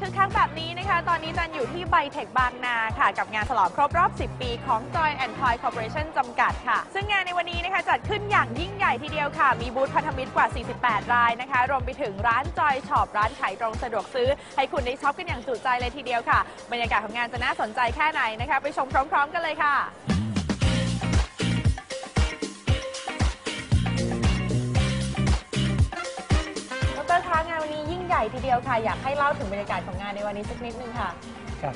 คึกคักแบบนี้นะคะ ตอนนี้จันอยู่ที่ไบเทคบางนาค่ะ กับงานฉลองครบรอบ 10 ปีของ Joy and Toy Corporation จำกัดค่ะ ซึ่งงานในวันนี้นะคะจัดขึ้นอย่างยิ่งใหญ่ทีเดียวค่ะ มีบูธพันธมิตรกว่า 48 รายนะคะ รวมไปถึงร้าน Joy Shop ร้านขายตรงสะดวกซื้อ ให้คุณได้ช็อปกันอย่างจุใจเลยทีเดียวค่ะ บรรยากาศของงานจะน่าสนใจแค่ไหนนะคะ ไปชมพร้อม ๆ กันเลยค่ะ ใหญ่ทีเดียวค่ะ อยากให้เล่าถึงบรรยากาศของงานในวันนี้สักนิดนึงค่ะ ครับ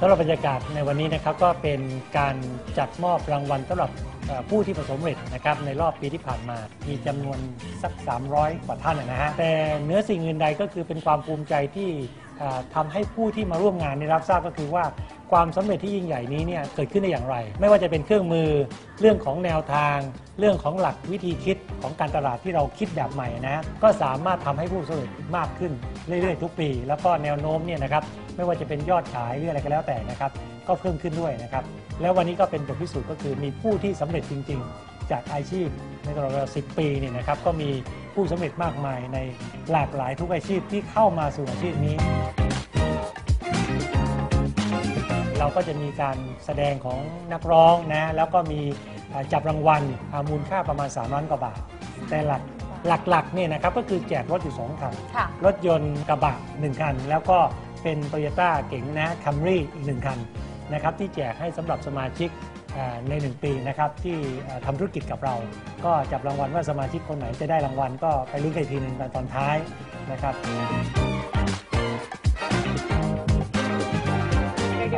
สำหรับบรรยากาศในวันนี้นะครับก็เป็นการจัดมอบรางวัลสำหรับเอ่อผู้ที่ประสบผลสำเร็จนะครับในรอบปีที่ผ่านมา มีจำนวนสัก 300 กว่าท่านนะฮะแต่เนื้อสิ่งอื่นใดก็คือเป็นความภูมิใจที่เอ่อทำให้ผู้ที่มาร่วมงานได้รับทราบก็คือว่า ความสำเร็จที่ยิ่งใหญ่นี้เนี่ยเกิดขึ้นได้อย่างไร ไม่ว่าจะเป็นเครื่องมือเรื่องของแนวทาง เรื่องของหลักวิธีคิดของการตลาดที่เราคิดแบบใหม่นะก็สามารถทำให้ผู้สำเร็จมากขึ้นเรื่อยๆทุกปี แล้วก็แนวโน้มเนี่ยนะครับไม่ว่าจะเป็นยอดขายหรืออะไรก็แล้วแต่นะครับก็เพิ่มขึ้นด้วยนะครับแล้ววันนี้ก็เป็นบทพิสูจน์ก็คือมีผู้ที่สำเร็จจริง ๆ จากอาชีพในตลอดเวลา10 ปีเนี่ยนะครับก็มีผู้สำเร็จมากมายในหลากหลายทุกอาชีพที่เข้ามาสู่อาชีพนี้ เราก็จะมีการแสดงของนักร้องนะแล้วก็มีอ่าจับรางวัลอ่ามูลค่าประมาณ 3 ล้านกว่าบาท แต่หลักหลักๆเนี่ยนะครับก็คือแจกรถอยู่ 2 คันค่ะรถยนต์กระบะ 1 คัน แล้วก็เป็นโตโยต้าเก๋งนะคัมรี่อีก 1 คันนะครับที่แจกให้สำหรับสมาชิกอ่าใน 1 ปีนะครับที่อ่าทำธุรกิจกับเรา ก็จับรางวัลว่าสมาชิกคนไหนจะได้รางวัลก็ไปลุ้นกันอีกทีหนึ่งตอนท้ายนะครับเรียกได้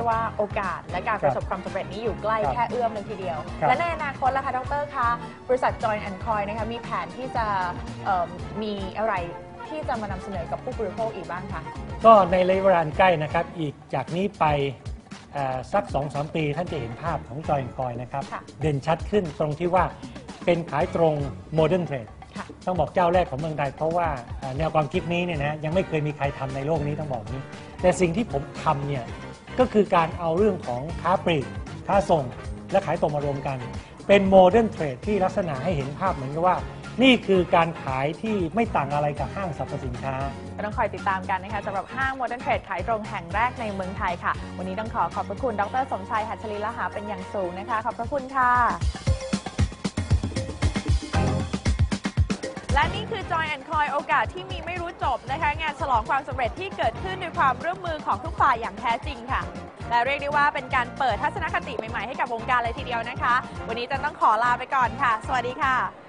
ว่าโอกาสและการประสบความสำเร็จนี้อยู่ใกล้ครับแค่เอื้อมเลยทีเดียวครับและในอนาคตล่ะคะดรคะบริษัท Join and Coin นะคะมีแผนที่จะเอิ่มมีอะไรที่จะมานำเสนอกับผู้บริโภคอีกบ้างคะก็ในระยะเวลาอันใกล้นะครับ อีกจากนี้ไปเอ่อสัก2-3ปี ท่านจะเห็นภาพของจอยคอยนะครับค่ะเด่นชัดขึ้นตรงที่ว่าเป็นขายตรงโมเดิร์นเทรดค่ะต้องบอกเจ้าแรกของเมืองไทยเพราะว่าเอ่อแนวความคิดนี้เนี่ยนะยังไม่เคยมีใครทำในโลกนี้ต้องบอกนี้ แต่สิ่งที่ผมทำเนี่ย ก็คือการเอาเรื่องของค้าปลีกค้าส่ง และขายตรงมารวมกัน เป็นโมเดิร์นเทรดที่ลักษณะให้เห็นภาพเหมือนกับว่า นี่คือการขายที่ไม่ต่างอะไรกับห้างสรรพสินค้า ก็ต้องคอยติดตามกันนะคะสำหรับห้างโมเดิร์นเทรดขายตรงแห่งแรกในเมืองไทยค่ะ วันนี้ต้องขอขอบพระคุณ ดร สมชายหัชลีละหาเป็นอย่างสูงนะคะ ขอบพระคุณค่ะ นี่คือ Joy and Coy โอกาสที่มีไม่รู้จบนะคะ งานฉลองความสำเร็จที่เกิดขึ้นด้วยความร่วมมือของทุกฝ่ายอย่างแท้จริงค่ะ และเรียกได้ว่าเป็นการเปิดทัศนคติใหม่ๆให้กับวงการเลยทีเดียวนะคะ วันนี้จะต้องขอลาไปก่อนค่ะ สวัสดีค่ะ